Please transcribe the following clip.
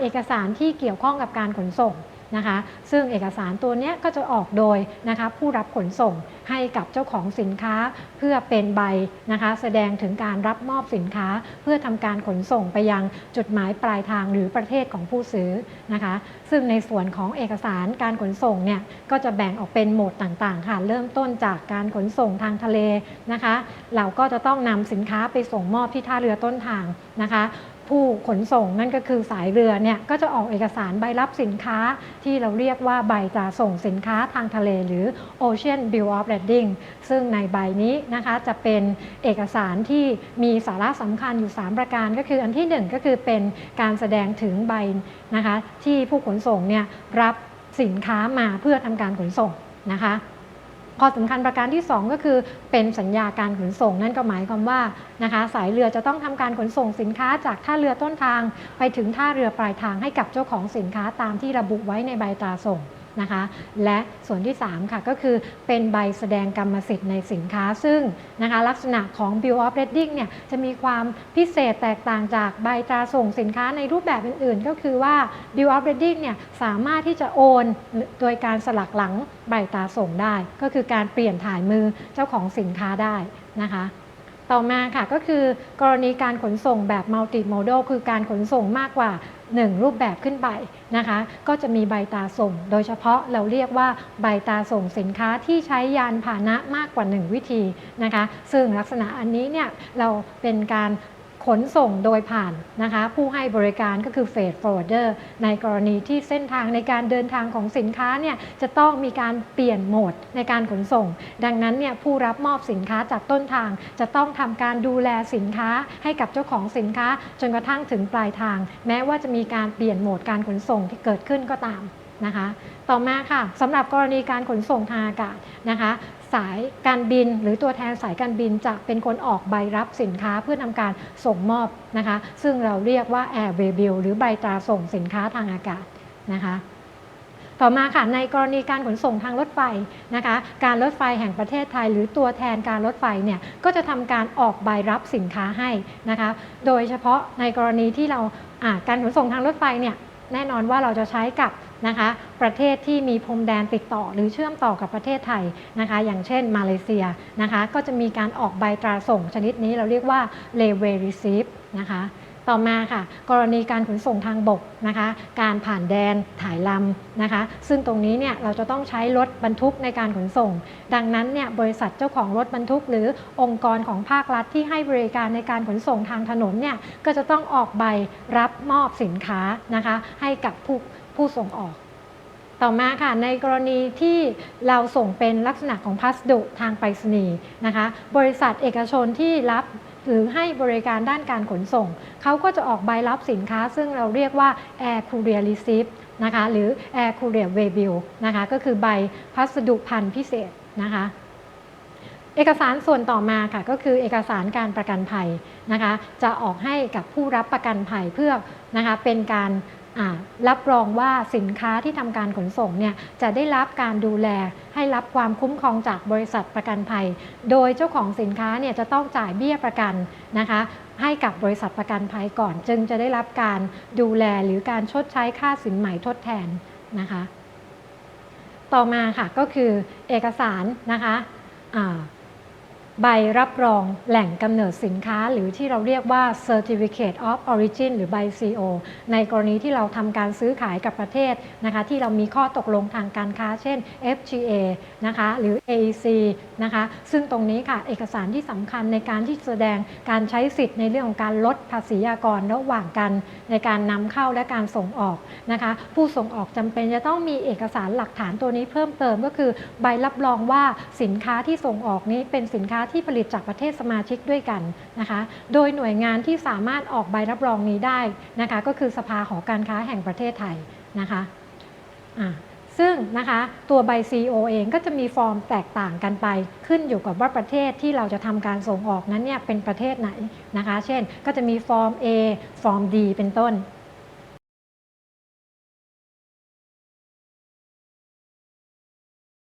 เอกสารที่เกี่ยวข้องกับการขนส่งนะคะ ซึ่งเอกสารตัวนี้ก็จะออกโดยนะคะผู้รับขนส่งให้กับเจ้าของสินค้าเพื่อเป็นใบนะคะ แสดงถึงการรับมอบสินค้า เพื่อทำการขนส่งไปยังจุดหมายปลายทางหรือประเทศของผู้ซื้อนะคะ ซึ่งในส่วนของเอกสารการขนส่งเนี่ยก็จะแบ่งออกเป็นโหมดต่างๆค่ะเริ่มต้นจากการขนส่งทางทะเลนะคะ เราก็จะต้องนำสินค้าไปส่งมอบที่ท่าเรือต้นทางนะคะ ผู้ขนส่งนั่นก็คือสายเรือเนี่ยก็จะออกเอกสารใบรับสินค้าที่เราเรียกว่าใบจะส่งสินค้าทางทะเลหรือ Ocean Bill of Lading ซึ่งในใบนี้นะคะจะเป็นเอกสารที่มีสาระสำคัญอยู่ 3 ประการ ก็คืออันที่ 1 ก็คือเป็นการแสดงถึงใบนะคะที่ผู้ขนส่งเนี่ยรับสินค้ามาเพื่อทำการขนส่งนะคะ ข้อสำคัญประการที่ 2 ก็คือเป็นสัญญาการขนส่งนั่นก็หมายความว่านะคะสายเรือจะต้องทำการขนส่งสินค้าจากท่าเรือต้นทาง ไปถึงท่าเรือปลายทางให้กับเจ้าของสินค้าตามที่ระบุไว้ในใบตราส่ง นะคะ และส่วนที่ 3 ค่ะก็คือเป็นใบแสดงกรรมสิทธิ์ในสินค้า ซึ่งนะคะลักษณะของ Bill of Lading เนี่ยจะมีความพิเศษแตกต่างจากใบตราส่งสินค้าในรูปแบบอื่นๆ ก็คือว่า Bill of Lading เนี่ยสามารถที่จะโอนโดยการสลักหลังใบตราส่งได้ ก็คือการเปลี่ยนถ่ายมือเจ้าของสินค้าได้นะคะต่อมาค่ะก็คือกรณีการขนส่งแบบ multimodal คือการขนส่งมากกว่า 1 รูปแบบขึ้นไปนะคะ ก็จะมีใบตาส่ง โดยเฉพาะเราเรียกว่าใบตาส่งสินค้าที่ใช้ยานพาหนะมากกว่า 1 วิธีนะคะ ซึ่งลักษณะอันนี้เนี่ยเราเป็นการ ขนส่งโดยผ่านนะคะผู้ให้บริการก็คือ Freight Forwarder ในกรณีที่เส้นทางในการเดินทางของสินค้าเนี่ยจะต้องมีการเปลี่ยนโหมดในการขนส่ง ดังนั้นเนี่ยผู้รับมอบสินค้าจากต้นทาง จะต้องทำการดูแลสินค้าให้กับเจ้าของสินค้า จนกระทั่งถึงปลายทาง แม้ว่าจะมีการเปลี่ยนโหมดการขนส่งที่เกิดขึ้นก็ตามนะคะ ต่อมาค่ะสำหรับกรณีการขนส่งทางอากาศนะคะ สายการบิน หรือตัวแทนสายการบินจะเป็นคนออกใบรับสินค้าเพื่อทำการส่งมอบนะคะ ซึ่งเราเรียกว่า Airway Bill หรือใบตราส่งสินค้าทางอากาศนะคะต่อมาค่ะในกรณีการขนส่งทางรถไฟนะคะ การรถไฟแห่งประเทศไทย หรือตัวแทนการรถไฟเนี่ยก็จะทำการออกใบรับสินค้าให้นะคะ โดยเฉพาะในกรณีที่เราการขนส่งทางรถไฟเนี่ย แน่นอนว่าเราจะใช้กับนะคะประเทศที่มีพรมแดนติดต่อหรือเชื่อมต่อกับประเทศไทยนะคะ อย่างเช่นมาเลเซียนะคะ ก็จะมีการออกใบตราส่งชนิดนี้เราเรียกว่า Railway Receipt นะคะ ต่อมาค่ะ กรณีการขนส่งทางบกนะคะ การผ่านแดนถ่ายลำนะคะ ซึ่งตรงนี้เนี่ยเราจะต้องใช้รถบรรทุกในการขนส่ง ดังนั้นเนี่ยบริษัทเจ้าของรถบรรทุก หรือองค์กรของภาครัฐที่ให้บริการในการขนส่งทางถนนเนี่ยก็จะต้องออกใบรับมอบสินค้านะคะ ให้กับผู้ผู้ส่งออกต่อมาค่ะในกรณีที่เราส่งเป็นลักษณะของพัสดุทางไปรษณีย์นะคะ บริษัทเอกชนที่รับ หรือให้บริการด้านการขนส่ง เขาก็จะออกใบรับสินค้า ซึ่งเราเรียกว่า Air Courier Receipt นะคะหรือ Air Courier Waybill นะคะก็คือใบพัสดุพันธุ์พิเศษนะคะเอกสารส่วนต่อมาค่ะก็คือเอกสารการประกันภัยนะคะจะออกให้กับผู้รับประกันภัยเพื่อนะคะเป็นการ รับรองว่าสินค้าที่ทำการขนส่งเนี่ยจะได้รับการดูแลให้รับความคุ้มครองจากบริษัทประกันภัย โดยเจ้าของสินค้าเนี่ยจะต้องจ่ายเบี้ยประกันนะคะให้กับบริษัทประกันภัยก่อน จึงจะได้รับการดูแลหรือการชดใช้ค่าสินใหม่ทดแทนนะคะ ต่อมาค่ะก็คือเอกสารนะคะอ่า ใบรับรองแหล่งกำเนิดสินค้า หรือที่เราเรียกว่า Certificate of Origin หรือใบ CO ในกรณีที่เราทำการซื้อขายกับประเทศนะคะที่เรามีข้อตกลงทางการค้า เช่น FTA นะคะหรือ AEC นะคะซึ่งตรงนี้ค่ะเอกสารที่สำคัญในการที่แสดงการใช้สิทธิ์ในเรื่องของการลดภาษีอากรระหว่างกันในการนำเข้าและการส่งออกนะคะผู้ส่งออกจำเป็นจะต้องมีเอกสารหลักฐานตัวนี้เพิ่มเติมก็คือ ใบรับรองว่าสินค้าที่ส่งออกนี้เป็นสินค้าที่ผลิตจากประเทศสมาชิกด้วยกันนะคะ โดยหน่วยงานที่สามารถออกใบรับรองนี้ได้นะคะ ก็คือสภาหอการค้าแห่งประเทศไทยนะคะอ่าซึ่งนะคะตัวใบ CO เองก็จะมีฟอร์มแตกต่างกันไป ขึ้นอยู่กับว่าประเทศที่เราจะทำการส่งออกนั้นเนี่ยเป็นประเทศไหนนะคะ เช่นก็จะมีฟอร์ม A ฟอร์ม D เป็นต้น